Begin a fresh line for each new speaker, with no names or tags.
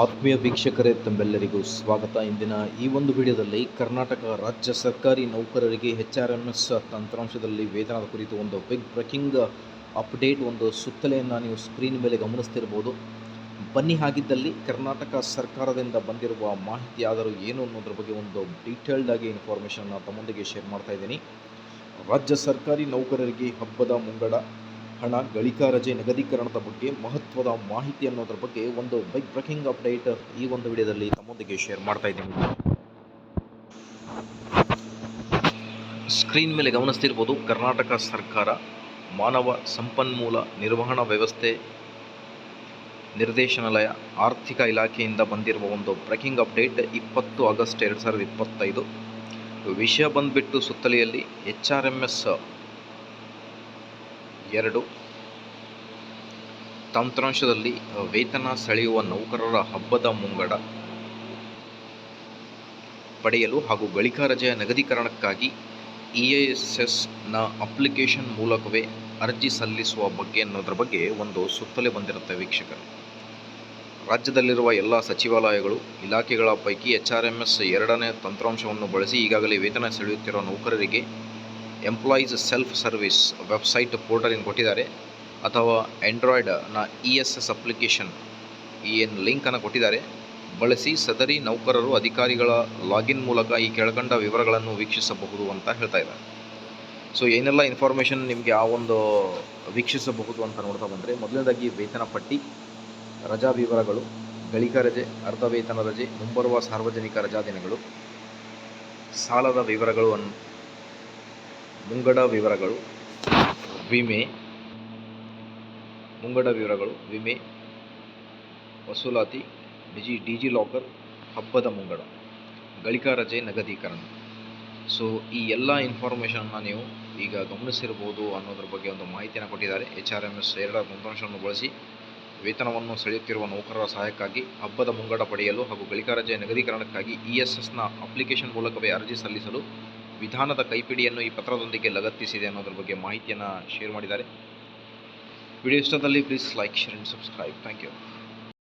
ಆತ್ಮೀಯ ವೀಕ್ಷಕರೇ ತಮ್ಮೆಲ್ಲರಿಗೂ ಸ್ವಾಗತ. ಇಂದಿನ ಈ ಒಂದು ವಿಡಿಯೋದಲ್ಲಿ ಕರ್ನಾಟಕ ರಾಜ್ಯ ಸರ್ಕಾರಿ ನೌಕರರಿಗೆ ಎಚ್ ಆರ್ ಎಂ ಎಸ್ ತಂತ್ರಾಂಶದಲ್ಲಿ ವೇತನದ ಕುರಿತು ಒಂದು ಬಿಗ್ ಬ್ರೇಕಿಂಗ್ ಅಪ್ಡೇಟ್, ಒಂದು ಸುತ್ತಲೆಯನ್ನು ನೀವು ಸ್ಕ್ರೀನ್ ಮೇಲೆ ಗಮನಿಸ್ತಿರ್ಬೋದು. ಬನ್ನಿ, ಹಾಗಿದ್ದಲ್ಲಿ ಕರ್ನಾಟಕ ಸರ್ಕಾರದಿಂದ ಬಂದಿರುವ ಮಾಹಿತಿ, ಆದರೂ ಏನು ಅನ್ನೋದ್ರ ಬಗ್ಗೆ ಒಂದು ಡೀಟೇಲ್ಡ್ ಆಗಿ ಇನ್ಫಾರ್ಮೇಷನ್ನ ತಮ್ಮೊಂದಿಗೆ ಶೇರ್ ಮಾಡ್ತಾ ಇದ್ದೀನಿ. ರಾಜ್ಯ ಸರ್ಕಾರಿ ನೌಕರರಿಗೆ ಹಬ್ಬದ ಮುಂಗಡ ಹಣ, ಗಳಿಕಾ ರಜೆ, ನಿಗದೀಕರಣದ ಬಗ್ಗೆ ಮಹತ್ವದ ಮಾಹಿತಿ ಅನ್ನೋದ್ರ ಬಗ್ಗೆ ಒಂದು ಬೈಕ್ ಬ್ರೇಕಿಂಗ್ ಅಪ್ಡೇಟ್ ಈ ಒಂದು ವಿಡಿಯೋದಲ್ಲಿ ತಮ್ಮೊಂದಿಗೆ ಶೇರ್ ಮಾಡ್ತಾ ಇದ್ದೀನಿ. ಸ್ಕ್ರೀನ್ ಮೇಲೆ ಗಮನಿಸ್ತಿರ್ಬೋದು ಕರ್ನಾಟಕ ಸರ್ಕಾರ ಮಾನವ ಸಂಪನ್ಮೂಲ ನಿರ್ವಹಣಾ ವ್ಯವಸ್ಥೆ ನಿರ್ದೇಶನಾಲಯ ಆರ್ಥಿಕ ಇಲಾಖೆಯಿಂದ ಬಂದಿರುವ ಒಂದು ಬ್ರೇಕಿಂಗ್ ಅಪ್ಡೇಟ್ ಇಪ್ಪತ್ತು ಆಗಸ್ಟ್ ಎರಡು ಸಾವಿರದ ಇಪ್ಪತ್ತೈದು. ವಿಷಯ ಬಂದ್ಬಿಟ್ಟು ಸುತ್ತಲೆಯಲ್ಲಿ ಎಚ್ ಆರ್ ಎಂ ಎಸ್ ಎರಡು. ತಂತ್ರಾಂಶದಲ್ಲಿ, ವೇತನ ಸೆಳೆಯುವ ನೌಕರರ ಹಬ್ಬದ ಮುಂಗಡ ಪಡೆಯಲು ಹಾಗೂ ಗಳಿಕಾ ರಜೆಯ ನಿಗದೀಕರಣಕ್ಕಾಗಿ ಇ ಎ ಎಸ್ ಎಸ್ನ ಅಪ್ಲಿಕೇಶನ್ ಮೂಲಕವೇ ಅರ್ಜಿ ಸಲ್ಲಿಸುವ ಬಗ್ಗೆ ಅನ್ನೋದ್ರ ಬಗ್ಗೆ ಒಂದು ಸುತ್ತಲೆ ಬಂದಿರುತ್ತೆ ವೀಕ್ಷಕರು. ರಾಜ್ಯದಲ್ಲಿರುವ ಎಲ್ಲ ಸಚಿವಾಲಯಗಳು, ಇಲಾಖೆಗಳ ಪೈಕಿ ಎಚ್ ಆರ್ ಎಂ ಎಸ್ ಎರಡನೇ ತಂತ್ರಾಂಶವನ್ನು ಬಳಸಿ ಈಗಾಗಲೇ ವೇತನ ಸೆಳೆಯುತ್ತಿರುವ ನೌಕರರಿಗೆ ಎಂಪ್ಲಾಯೀಸ್ ಸೆಲ್ಫ್ ಸರ್ವಿಸ್ ವೆಬ್ಸೈಟ್ ಪೋರ್ಟಲಿನ ಕೊಟ್ಟಿದ್ದಾರೆ. ಅಥವಾ ಆ್ಯಂಡ್ರಾಯ್ಡ್ನ ಇ ಎಸ್ ಎಸ್ ಅಪ್ಲಿಕೇಶನ್ ಈ ಏನು ಲಿಂಕನ್ನು ಕೊಟ್ಟಿದ್ದಾರೆ. ಬಳಸಿ ಸದರಿ ನೌಕರರು, ಅಧಿಕಾರಿಗಳ ಲಾಗಿನ್ ಮೂಲಕ ಈ ಕೆಳಕಂಡ ವಿವರಗಳನ್ನು ವೀಕ್ಷಿಸಬಹುದು ಅಂತ ಹೇಳ್ತಾ ಇದ್ದಾರೆ. ಸೊ ಏನೆಲ್ಲ ಇನ್ಫಾರ್ಮೇಷನ್ ನಿಮಗೆ ಆ ಒಂದು ವೀಕ್ಷಿಸಬಹುದು ಅಂತ ನೋಡ್ತಾ ಬಂದರೆ, ಮೊದಲನೇದಾಗಿ ವೇತನ ಪಟ್ಟಿ, ರಜಾ ವಿವರಗಳು, ಗಳಿಕಾ ರಜೆ ಅರ್ಧ ವೇತನ ರಜೆ, ಮುಂಬರುವ ಸಾರ್ವಜನಿಕ ರಜಾ ದಿನಗಳು, ಸಾಲದ ವಿವರಗಳು ಅನ್ ಮುಂಗಡ ವಿವರಗಳು, ವಿಮೆ, ಮುಂಗಡ ವಿವರಗಳು, ವಿಮೆ, ವಸೂಲಾತಿ, ಡಿಜಿ ಡಿಜಿ ಲಾಕರ್, ಹಬ್ಬದ ಮುಂಗಡ, ಗಳಿಕಾ ರಜೆ ನಗದೀಕರಣ. ಸೊ ಈ ಎಲ್ಲ ಇನ್ಫಾರ್ಮೇಷನ್ನ ನೀವು ಈಗ ಗಮನಿಸಿರ್ಬೋದು ಅನ್ನೋದ್ರ ಬಗ್ಗೆ ಒಂದು ಮಾಹಿತಿಯನ್ನು ಕೊಟ್ಟಿದ್ದಾರೆ. ಎಚ್ ಆರ್ ಎಂ ಎಸ್ ಎರಡರ ತಂತ್ರಾಂಶವನ್ನು ಬಳಸಿ ವೇತನವನ್ನು ಸೆಳೆಯುತ್ತಿರುವ ನೌಕರರ ಸಹಾಯಕ್ಕಾಗಿ ಹಬ್ಬದ ಮುಂಗಡ ಪಡೆಯಲು ಹಾಗೂ ಗಳಿಕಾ ರಜೆ ನಗದೀಕರಣಕ್ಕಾಗಿ ಇ ಎಸ್ ಎಸ್ನ ಅಪ್ಲಿಕೇಶನ್ ಮೂಲಕವೇ ಅರ್ಜಿ ಸಲ್ಲಿಸಲು ವಿಧಾನದ ಕೈಪಿಡಿಯನ್ನು ಈ ಪತ್ರದೊಂದಿಗೆ ಲಗತ್ತಿಸಿದೆ ಅನ್ನೋದ್ರ ಬಗ್ಗೆ ಮಾಹಿತಿಯನ್ನು ಶೇರ್ ಮಾಡಿದ್ದಾರೆ. Video ಇಷ್ಟದಲ್ಲಿ please like share and subscribe thank you